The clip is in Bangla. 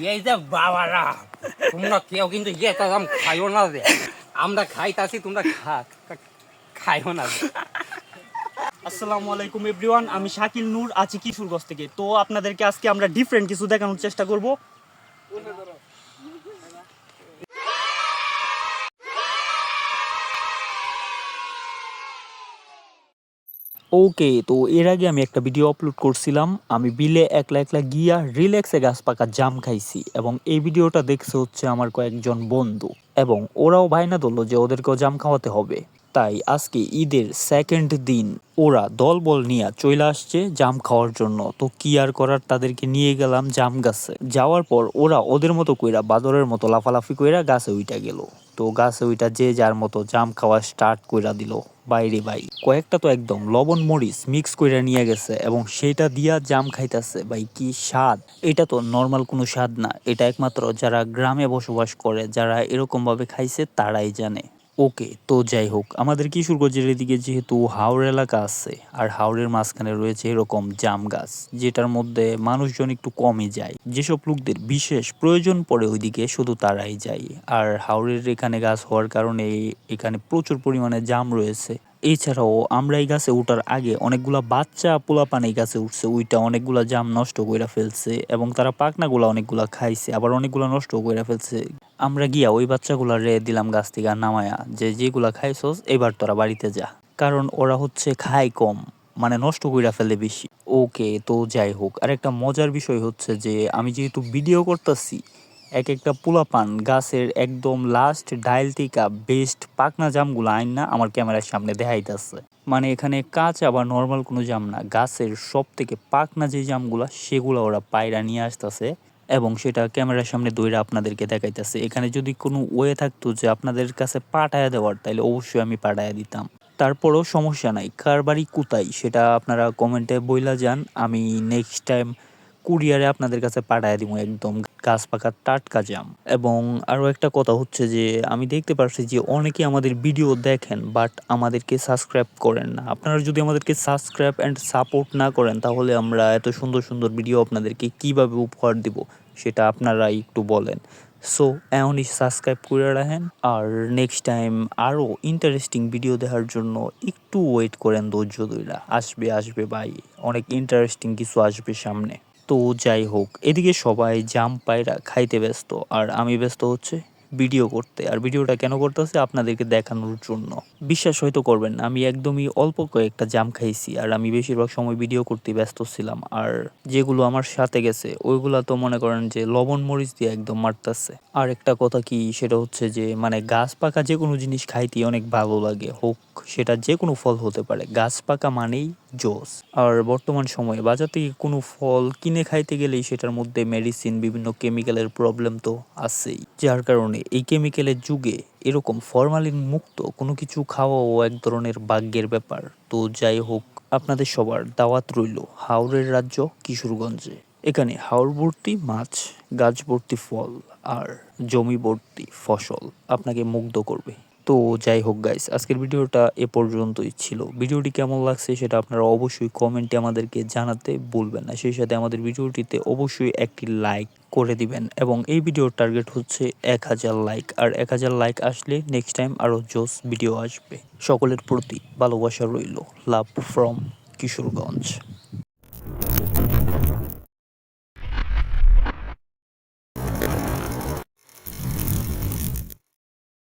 এই যে বাবারা, তোমরা কেউ কিন্তু ইয়ে আম খাইও না রে। আমরা খাইতাছি, তোমরা খা- খাইও না আসসালামু আলাইকুম এভরিওয়ান, আমি শাকিল নূর, আছি কিশোরগঞ্জ থেকে। তো আপনাদেরকে আজকে আমরা ডিফারেন্ট কিছু দেখানোর চেষ্টা করব। ওকে তো এর আগে আমি একটা ভিডিও আপলোড করছিলাম। আমি বিলে একলা একলা গিয়া রিল্যাক্সে গাছ পাকা জাম খাইছি এবং এই ভিডিওটা দেখছে হচ্ছে আমার কয়েকজন বন্ধু এবং ওরাও ভাইনা ধরলো যে ওদেরকেও জাম খাওয়াতে হবে। তাই আজকে ঈদের সেকেন্ড দিন। ওরা দলবল নিয়ে চলে আসছে জাম খাওয়ার জন্য। তো কি আর করার তাদেরকে নিয়ে গেলাম জাম গাছে। যাওয়ার পর ওরা ওদের মতো কইরা বাদরের মতো লাফালাফি কইরা গাছে উইটা গেল। তো গাছে উইটা যে যার মতো জাম খাওয়া স্টার্ট কইরা দিল। বাইরে ভাই, কয়েকটা তো একদম লবণ মরিচ মিক্স কইরা নিয়ে গেছে এবং সেটা দিয়া জাম খাইতেছে। ভাই, কি স্বাদ! এটা তো নর্মাল কোনো স্বাদ না। এটা একমাত্র যারা গ্রামে বসবাস করে, যারা এরকম ভাবে খাইছে তারাই জানে। ওকে, তো যাই হোক, আমাদের কিশোরগঞ্জ জেলার দিকে যেহেতু হাওড় এলাকা আছে, আর হাওড়ের মাঝখানে রয়েছে এরকম জাম গাছ, যেটার মধ্যে মানুষজন একটু কমই যায়। যেসব লোকদের বিশেষ প্রয়োজন পড়ে ওইদিকে শুধু তারাই যায়। আর হাওড়ের এখানে গাছ হওয়ার কারণে এখানে প্রচুর পরিমাণে জাম রয়েছে। এছাড়াও আমরা এই গাছে উঠার আগে অনেকগুলা বাচ্চা পোলাপান এই গাছে উঠছে ওইটা অনেকগুলা জাম নষ্ট কইরা ফেলছে এবং তারা পাকনাগুলা অনেকগুলা খাইছে, আবার অনেকগুলা নষ্ট কইরা ফেলছে। আমরা গিয়া ওই বাচ্চাগুলা রে দিলাম গাছ থেকে নামায়া, যে যেগুলা খাইছস, এবার তোরা বাড়িতে যা। কারণ ওরা হচ্ছে খায় কম মানে নষ্ট কইরা ফেলে বেশি। ওকে, তো যাই হোক আর একটা মজার বিষয় হচ্ছে যে আমি যেহেতু ভিডিও করতেছি এক একটা পোলাপান গাছের একদম লাস্ট ডাইল থেকে বেস্ট পাকনা জামগুলো আইন না আমার ক্যামেরার সামনে দেখাইতেছে। মানে এখানে কাঁচা বা নর্মাল কোনো জাম না, গাছের সব থেকে পাকনা যে জামগুলা সেগুলো ওরা পায়রা নিয়ে আসতেছে এবং সেটা ক্যামেরার সামনে দইরা আপনাদেরকে দেখাইতেছে। এখানে যদি কোনো ওয়ে থাকতো যে আপনাদের কাছে পাঠায়া দেওয়ার তাহলে অবশ্যই আমি পাঠায়া দিতাম। তারপরও সমস্যা নাই, কার বাড়ি কোথায় সেটা আপনারা কমেন্টে বইলা যান। আমি নেক্সট টাইম কুরিয়ারে আপনাদের কাছে পাঠায় দিব একদম গাছ পাকা টাটকা জাম। এবং আরও একটা কথা হচ্ছে যে, আমি দেখতে পারছি যে অনেকে আমাদের ভিডিও দেখেন, বাট আমাদেরকে সাবস্ক্রাইব করেন না। আপনারা যদি আমাদেরকে সাবস্ক্রাইব অ্যান্ড সাপোর্ট না করেন, তাহলে আমরা এত সুন্দর সুন্দর ভিডিও আপনাদেরকে কীভাবে উপহার দিব, সেটা আপনারা একটু বলেন। সো, এমনই সাবস্ক্রাইব করে রাখেন। আর নেক্সট টাইম আরও ইন্টারেস্টিং ভিডিও দেখার জন্য একটু ওয়েট করেন ধৈর্য ধৈরা আসবে আসবে ভাই অনেক ইন্টারেস্টিং কিছু আসবে সামনে। তো যাই হোক এদিকে সবাই জাম পায়রা খাইতে ব্যস্ত আর আমি ব্যস্ত হচ্ছে ভিডিও করতে। আর ভিডিওটা কেন করতেছে আপনাদেরকে দেখানোর জন্য। বিশ্বাস হয়তো করবেন না, আমি একদমই অল্প কয়েকটা জাম খাইছি, আর আমি বেশিরভাগ সময় ভিডিও করতে ব্যস্ত ছিলাম। আর যেগুলো আমার সাথে গেছে, ওইগুলা তো মনে করেন যে লবণ মরিচ দিয়ে একদম মারতেছে। আর একটা কথা কি, সেটা হচ্ছে যে মানে গাছ পাকা যে কোনো জিনিস খাইতে অনেক ভালো লাগে। হোক, সেটা যে কোনো ফল হতে পারে। গাছ পাকা মানেই জোস। আর বর্তমান সময়ে বাজার থেকে কোনো ফল কিনে খাইতে গেলেই সেটার মধ্যে মেডিসিন বিভিন্ন কেমিক্যালের প্রবলেম তো আছেই। যার কারণে এই কেমিক্যালের যুগে এরকম ফরমালিন মুক্ত কোনো কিছু খাওয়াও এক ধরনের ভাগ্যের ব্যাপার। তো যাই হোক, আপনাদের সবার দাওয়াত রইল হাওড়ের রাজ্য কিশোরগঞ্জে। এখানে হাওড় ভর্তি মাছ, গাছ ভর্তি ফল আর জমি ভর্তি ফসল আপনাকে মুগ্ধ করবে। তো যাই হোক গাইস আজকের ভিডিওটা এ পর্যন্তই ছিল। ভিডিওটি কেমন লাগছে সেটা আপনারা অবশ্যই কমেন্টে আমাদেরকে জানাতে বলবেন না। সেই সাথে আমাদের ভিডিওটিতে অবশ্যই একটি লাইক করে দিবেন এবং এই ভিডিওর টার্গেট হচ্ছে এক হাজার লাইক আর এক হাজার লাইক আসলে নেক্সট টাইম আরও জোস ভিডিও আসবে। সকলের প্রতি ভালোবাসা রইল। Love from Kishoreganj.